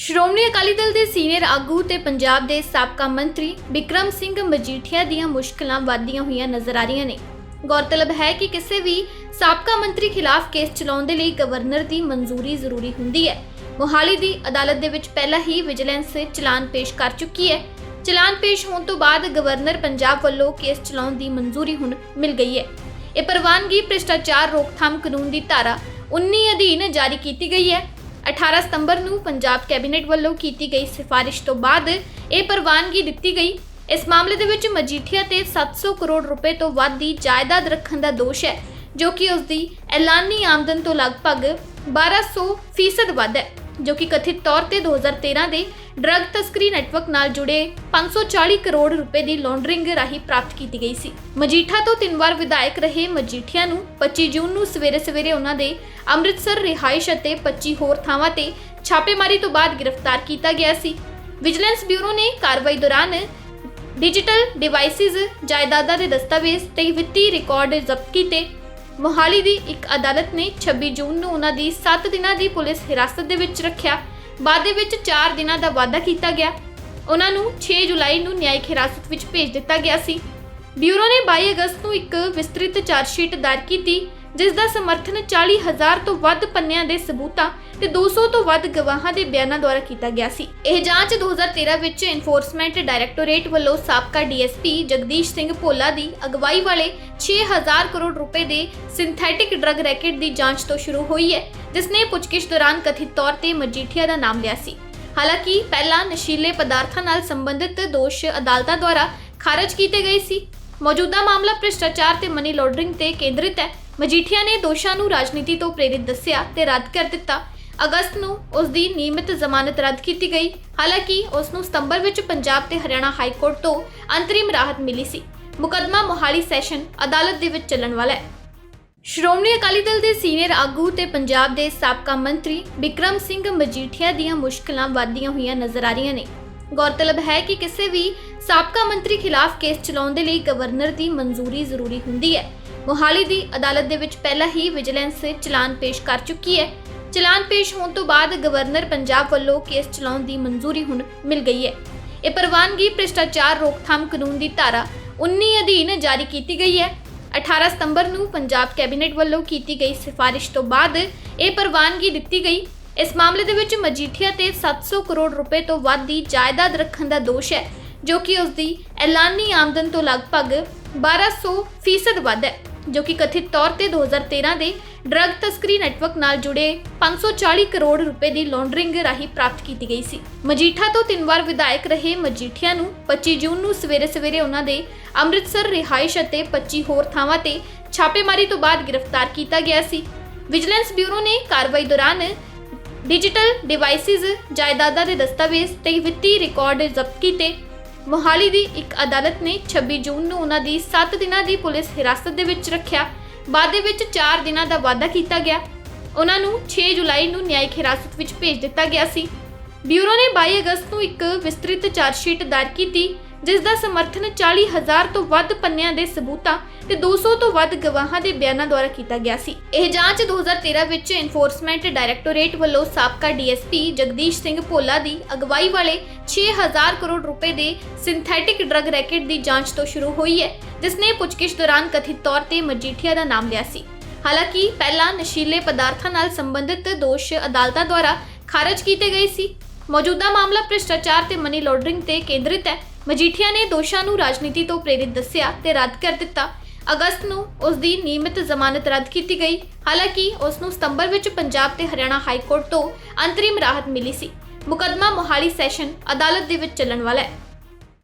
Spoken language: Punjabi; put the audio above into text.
ਸ਼੍ਰੋਮਣੀ ਅਕਾਲੀ ਦਲ ਦੇ ਸੀਨੀਅਰ ਆਗੂ ਤੇ ਪੰਜਾਬ ਦੇ ਸਾਬਕਾ ਮੰਤਰੀ ਵਿਕਰਮ ਸਿੰਘ ਮਜੀਠੀਆ ਦੀਆਂ ਮੁਸ਼ਕਲਾਂ ਵੱਧਦੀਆਂ ਹੋਈਆਂ ਨਜ਼ਰ ਆ ਰਹੀਆਂ ਨੇ। ਗੌਰਤਲਬ ਹੈ ਕਿ ਕਿਸੇ ਵੀ ਸਾਬਕਾ ਮੰਤਰੀ ਖਿਲਾਫ ਕੇਸ ਚਲਾਉਣ ਦੇ ਲਈ ਗਵਰਨਰ ਦੀ ਮਨਜ਼ੂਰੀ ਜ਼ਰੂਰੀ ਹੁੰਦੀ ਹੈ। ਮੋਹਾਲੀ ਦੀ ਅਦਾਲਤ ਦੇ ਵਿੱਚ ਪਹਿਲਾਂ ਹੀ ਵਿਜੀਲੈਂਸ ਚਲਾਨ ਪੇਸ਼ ਕਰ ਚੁੱਕੀ ਹੈ। ਚਲਾਨ ਪੇਸ਼ ਹੋਣ ਤੋਂ ਬਾਅਦ ਗਵਰਨਰ ਪੰਜਾਬ ਵੱਲੋਂ ਕੇਸ ਚਲਾਉਣ ਦੀ ਮਨਜ਼ੂਰੀ ਹੁਣ ਮਿਲ ਗਈ ਹੈ। ਇਹ ਪ੍ਰਵਾਨਗੀ ਭ੍ਰਿਸ਼ਟਾਚਾਰ ਰੋਕਥਾਮ ਕਾਨੂੰਨ ਦੀ ਧਾਰਾ 19 ਅਧੀਨ ਜਾਰੀ ਕੀਤੀ ਗਈ ਹੈ। 18 ਸਤੰਬਰ ਨੂੰ ਪੰਜਾਬ ਕੈਬਨਿਟ ਵੱਲੋਂ ਕੀਤੀ ਗਈ ਸਿਫਾਰਿਸ਼ ਤੋਂ ਬਾਅਦ ਇਹ ਪ੍ਰਵਾਨਗੀ ਦਿੱਤੀ ਗਈ। ਇਸ ਮਾਮਲੇ ਦੇ ਵਿੱਚ ਮਜੀਠੀਆ ਤੇ 700 ਕਰੋੜ ਰੁਪਏ ਤੋਂ ਵੱਧ ਦੀ ਜਾਇਦਾਦ ਰੱਖਣ ਦਾ ਦੋਸ਼ ਹੈ, ਜੋ ਕਿ ਉਸ ਦੀ ਐਲਾਨੀ ਆਮਦਨ ਤੋਂ ਲਗਭਗ 1200 ਫੀਸਦ ਵੱਧ ਹੈ। ਜੋ ਕਿ ਕਥਿਤ ਤੌਰ ਤੇ 2013 ਦੇ ਡਰੱਗ ਤਸਕਰੀ ਨੈਟਵਰਕ ਨਾਲ ਜੁੜੇ 540 ਕਰੋੜ ਰੁਪਏ ਦੀ ਲਾਂਡਰਿੰਗ ਰਾਹੀਂ ਪ੍ਰਾਪਤ ਕੀਤੀ ਗਈ ਸੀ। ਮਜੀਠਾ ਤੋਂ ਤਿੰਨ ਵਾਰ ਵਿਧਾਇਕ ਰਹੇ ਮਜੀਠੀਆ ਨੂੰ 25 ਜੂਨ ਨੂੰ ਸਵੇਰੇ-ਸਵੇਰੇ ਉਹਨਾਂ ਦੇ ਅੰਮ੍ਰਿਤਸਰ ਰਿਹਾਇਸ਼ ਅਤੇ 25 ਹੋਰ ਥਾਵਾਂ ਤੇ ਛਾਪੇਮਾਰੀ ਤੋਂ ਬਾਅਦ ਗ੍ਰਿਫਤਾਰ ਕੀਤਾ ਗਿਆ ਸੀ। ਵਿਜੀਲੈਂਸ ਬਿਊਰੋ ਨੇ ਕਾਰਵਾਈ ਦੌਰਾਨ ਡਿਜੀਟਲ ਡਿਵਾਈਸਿਸ ਜਾਇਦਾਦਾਂ ਦੇ ਦਸਤਾਵੇਜ਼ ਤੇ ਵਿੱਤੀ ਰਿਕਾਰਡ ਜ਼ਬਤ ਕੀਤੇ ਮੋਹਾਲੀ ਦੀ ਇੱਕ ਅਦਾਲਤ ਨੇ 26 ਜੂਨ ਨੂੰ ਉਹਨਾਂ ਦੀ 7 ਦਿਨਾਂ ਦੀ ਪੁਲਿਸ ਹਿਰਾਸਤ ਦੇ ਵਿੱਚ ਰੱਖਿਆ। ਬਾਅਦ ਦੇ ਵਿੱਚ 4 ਦਿਨਾਂ ਦਾ ਵਾਅਦਾ ਕੀਤਾ ਗਿਆ। ਉਹਨਾਂ ਨੂੰ 6 ਜੁਲਾਈ ਨੂੰ ਨਿਆਇਕ ਹਿਰਾਸਤ ਵਿੱਚ ਭੇਜ ਦਿੱਤਾ ਗਿਆ ਸੀ। ਬਿਊਰੋ ਨੇ 22 ਅਗਸਤ ਨੂੰ ਇੱਕ ਵਿਸਤ੍ਰਿਤ ਚਾਰਜਸ਼ੀਟ ਦਾਇਰ ਕੀਤੀ, ਜਿਸ ਦਾ ਸਮਰਥਨ 40000 ਤੋਂ ਵੱਧ ਪੰਨਿਆਂ ਦੇ ਸਬੂਤਾਂ ਤੇ 200 ਤੋਂ ਵੱਧ ਗਵਾਹਾਂ ਦੇ ਬਿਆਨਾਂ ਦੁਆਰਾ ਕੀਤਾ ਗਿਆ ਸੀ। ਇਹ ਜਾਂਚ 2013 ਵਿੱਚ ਐਨਫੋਰਸਮੈਂਟ ਡਾਇਰੈਕਟੋਰੇਟ ਵੱਲੋਂ ਸਾਬਕਾ ਡੀਐਸਪੀ ਜਗਦੀਸ਼ ਸਿੰਘ ਭੋਲਾ ਦੀ ਅਗਵਾਈ ਵਾਲੇ 6000 ਕਰੋੜ ਰੁਪਏ ਦੇ ਸਿੰਥੈਟਿਕ ਡਰੱਗ ਰੈਕੇਟ ਦੀ ਜਾਂਚ ਤੋਂ ਸ਼ੁਰੂ ਹੋਈ ਹੈ ਜਿਸ ਨੇ ਪੁੱਛਗਿੱਛ ਦੌਰਾਨ ਕਥਿਤ ਤੌਰ ਤੇ ਮਜੀਠੀਆ ਦਾ ਨਾਮ ਲਿਆ ਸੀ। ਹਾਲਾਂਕਿ, ਪਹਿਲਾਂ ਨਸ਼ੀਲੇ ਪਦਾਰਥਾਂ ਨਾਲ ਸੰਬੰਧਿਤ ਦੋਸ਼ ਅਦਾਲਤਾਂ ਦੁਆਰਾ ਖਾਰਜ ਕੀਤੇ ਗਏ ਸੀ। ਮੌਜੂਦਾ ਮਾਮਲਾ ਭ੍ਰਿਸ਼ਟਾਚਾਰ ਤੇ ਮਨੀ ਲਾਂਡਰਿੰਗ ਤੇ ਕੇਂਦਰਿਤ ਹੈ। ਮਜੀਠੀਆ ਨੇ ਦੋਸ਼ਾਂ ਨੂੰ ਰਾਜਨੀਤੀ ਤੋਂ ਪ੍ਰੇਰਿਤ ਦੱਸਿਆ ਤੇ ਰੱਦ ਕਰ ਦਿੱਤਾ। ਅਗਸਤ ਨੂੰ ਉਸ ਦੀ ਨਿਯਮਿਤ ਜ਼ਮਾਨਤ ਰੱਦ ਕੀਤੀ ਗਈ। ਹਾਲਾਂਕਿ, ਉਸ ਨੂੰ ਸਤੰਬਰ ਵਿੱਚ ਪੰਜਾਬ ਤੇ ਹਰਿਆਣਾ ਹਾਈ ਕੋਰਟ ਤੋਂ ਅੰਤਰਿਮ ਰਾਹਤ ਮਿਲੀ ਸੀ। ਮੁਕੱਦਮਾ ਮੋਹਾਲੀ ਸੈਸ਼ਨ ਅਦਾਲਤ ਦੇ ਵਿੱਚ ਚੱਲਣ ਵਾਲਾ ਹੈ। ਸ਼੍ਰੋਮਣੀ ਅਕਾਲੀ ਦਲ ਦੇ ਸੀਨੀਅਰ ਆਗੂ ਤੇ ਪੰਜਾਬ ਦੇ ਸਾਬਕਾ ਮੰਤਰੀ ਵਿਕਰਮ ਸਿੰਘ ਮਜੀਠੀਆ ਦੀਆਂ ਮੁਸ਼ਕਲਾਂ ਵਧਦੀਆਂ ਹੋਈਆਂ ਨਜ਼ਰ ਆ ਰਹੀਆਂ ਨੇ। ਗੌਰਤਲਬ ਹੈ ਕਿ ਕਿਸੇ ਵੀ ਸਾਬਕਾ ਮੰਤਰੀ ਖਿਲਾਫ ਕੇਸ ਚਲਾਉਣ ਦੇ ਲਈ ਗਵਰਨਰ ਦੀ ਮਨਜ਼ੂਰੀ ਜ਼ਰੂਰੀ ਹੁੰਦੀ ਹੈ। ਮੋਹਾਲੀ ਦੀ ਅਦਾਲਤ ਦੇ ਵਿੱਚ ਪਹਿਲਾਂ ਹੀ ਵਿਜੀਲੈਂਸ ਚਲਾਨ ਪੇਸ਼ ਕਰ ਚੁੱਕੀ ਹੈ। ਚਲਾਨ ਪੇਸ਼ ਹੋਣ ਤੋਂ ਬਾਅਦ ਗਵਰਨਰ ਪੰਜਾਬ ਵੱਲੋਂ ਕੇਸ ਚਲਾਉਣ ਦੀ ਮਨਜ਼ੂਰੀ ਹੁਣ ਮਿਲ ਗਈ ਹੈ। ਇਹ ਪ੍ਰਵਾਨਗੀ ਭ੍ਰਿਸ਼ਟਾਚਾਰ ਰੋਕਥਾਮ ਕਾਨੂੰਨ ਦੀ ਧਾਰਾ 19 ਅਧੀਨ ਜਾਰੀ ਕੀਤੀ ਗਈ ਹੈ। 18 ਸਤੰਬਰ ਨੂੰ ਪੰਜਾਬ ਕੈਬਨਿਟ ਵੱਲੋਂ ਕੀਤੀ ਗਈ ਸਿਫਾਰਿਸ਼ ਤੋਂ ਬਾਅਦ ਇਹ ਪ੍ਰਵਾਨਗੀ ਦਿੱਤੀ ਗਈ। ਇਸ ਮਾਮਲੇ ਦੇ ਵਿੱਚ ਮਜੀਠੀਆ ਤੇ 700 ਕਰੋੜ ਰੁਪਏ ਤੋਂ ਵੱਧ ਦੀ ਜਾਇਦਾਦ ਰੱਖਣ ਦਾ ਦੋਸ਼ ਹੈ, ਜੋ ਕਿ ਉਸ ਦੀ ਐਲਾਨੀ ਆਮਦਨ ਤੋਂ ਲਗਭਗ 1200 ਫੀਸਦ ਵੱਧ ਹੈ। ਜੋ ਕਿ ਕਥਿਤ ਤੌਰ ਤੇ 2013 ਦੇ ਡਰੱਗ ਤਸਕਰੀ ਨੈਟਵਰਕ ਨਾਲ ਜੁੜੇ 540 ਕਰੋੜ ਰੁਪਏ ਦੀ ਲਾਂਡਰਿੰਗ ਰਾਹੀਂ ਪ੍ਰਾਪਤ ਕੀਤੀ ਗਈ ਸੀ। ਮਜੀਠਾ ਤੋਂ ਤਿੰਨ ਵਾਰ ਵਿਧਾਇਕ ਰਹੇ ਮਜੀਠੀਆ ਨੂੰ 25 ਜੂਨ ਨੂੰ ਸਵੇਰੇ-ਸਵੇਰੇ ਉਹਨਾਂ ਦੇ ਅੰਮ੍ਰਿਤਸਰ ਰਿਹਾਇਸ਼ ਅਤੇ 25 ਹੋਰ ਥਾਵਾਂ ਤੇ ਛਾਪੇਮਾਰੀ ਤੋਂ ਬਾਅਦ ਗ੍ਰਿਫਤਾਰ ਕੀਤਾ ਗਿਆ ਸੀ। ਵਿਜੀਲੈਂਸ ਬਿਊਰੋ ਨੇ ਕਾਰਵਾਈ ਦੌਰਾਨ ਡਿਜੀਟਲ ਡਿਵਾਈਸਿਸ ਜਾਇਦਾਦਾਂ ਦੇ ਦਸਤਾਵੇਜ਼ ਤੇ ਵਿੱਤੀ ਰਿਕਾਰਡ ਜ਼ਬਤ ਕੀਤੇ ਮੋਹਾਲੀ ਦੀ ਇੱਕ ਅਦਾਲਤ ਨੇ 26 ਜੂਨ ਨੂੰ ਉਹਨਾਂ ਦੀ 7 ਦਿਨਾਂ ਦੀ ਪੁਲਿਸ ਹਿਰਾਸਤ ਦੇ ਵਿੱਚ ਰੱਖਿਆ। ਬਾਅਦ ਦੇ ਵਿੱਚ 4 ਦਿਨਾਂ ਦਾ ਵਾਅਦਾ ਕੀਤਾ ਗਿਆ। ਉਹਨਾਂ ਨੂੰ 6 ਜੁਲਾਈ ਨੂੰ ਨਿਆਇਕ ਹਿਰਾਸਤ ਵਿੱਚ ਭੇਜ ਦਿੱਤਾ ਗਿਆ ਸੀ। ਬਿਊਰੋ ਨੇ 22 ਅਗਸਤ ਨੂੰ ਇੱਕ ਵਿਸਤ੍ਰਿਤ ਚਾਰਜਸ਼ੀਟ ਦਾਇਰ ਕੀਤੀ। ਜਿਸ ਦਾ ਸਮਰਥਨ 40000 ਤੋਂ ਵੱਧ ਪੰਨਿਆਂ ਦੇ ਸਬੂਤਾਂ ਤੇ 200 ਤੋਂ ਵੱਧ ਗਵਾਹਾਂ ਦੇ ਬਿਆਨਾਂ ਦੁਆਰਾ ਕੀਤਾ ਗਿਆ ਸੀ। ਇਹ ਜਾਂਚ 2013 ਵਿੱਚ ਐਨਫੋਰਸਮੈਂਟ ਡਾਇਰੈਕਟੋਰੇਟ ਵੱਲੋਂ ਸਾਬਕਾ ਡੀਐਸਪੀ ਜਗਦੀਸ਼ ਸਿੰਘ ਭੋਲਾ ਦੀ ਅਗਵਾਈ ਵਾਲੇ 6000 ਕਰੋੜ ਰੁਪਏ ਦੇ ਸਿੰਥੈਟਿਕ ਡਰੱਗ ਰੈਕੇਟ ਦੀ ਜਾਂਚ ਤੋਂ ਸ਼ੁਰੂ ਹੋਈ ਹੈ ਜਿਸ ਨੇ ਪੁੱਛਗਿੱਛ ਦੌਰਾਨ ਕਥਿਤ ਤੌਰ ਤੇ ਮਜੀਠੀਆ ਦਾ ਨਾਮ ਲਿਆ ਸੀ। ਹਾਲਾਂਕਿ ਪਹਿਲਾਂ ਨਸ਼ੀਲੇ ਪਦਾਰਥਾਂ ਨਾਲ ਸੰਬੰਧਿਤ ਦੋਸ਼ ਅਦਾਲਤਾਂ ਦੁਆਰਾ ਖਾਰਜ ਕੀਤੇ ਗਏ ਸੀ। ਮੌਜੂਦਾ ਮਾਮਲਾ ਭ੍ਰਿਸ਼ਟਾਚਾਰ ਤੇ ਮਨੀ ਲਾਂਡਰਿੰਗ ਤੇ ਕੇਂਦਰਿਤ ਹੈ। ਮਜੀਠੀਆ ਨੇ ਦੋਸ਼ਾਂ ਨੂੰ ਰਾਜਨੀਤੀ ਤੋਂ ਪ੍ਰੇਰਿਤ ਦੱਸਿਆ ਤੇ ਰੱਦ ਕਰ ਦਿੱਤਾ। ਅਗਸਤ ਨੂੰ ਉਸ ਦੀ ਨਿਯਮਿਤ ਜ਼ਮਾਨਤ ਰੱਦ ਕੀਤੀ ਗਈ। ਹਾਲਾਂਕਿ ਉਸ ਨੂੰ ਸਤੰਬਰ ਵਿੱਚ ਪੰਜਾਬ ਤੇ ਹਰਿਆਣਾ ਹਾਈ ਕੋਰਟ ਤੋਂ ਅੰਤਰਿਮ ਰਾਹਤ ਮਿਲੀ ਸੀ। ਮੁਕੱਦਮਾ ਮੋਹਾਲੀ ਸੈਸ਼ਨ ਅਦਾਲਤ ਦੇ ਵਿੱਚ ਚੱਲਣ ਵਾਲਾ ਹੈ।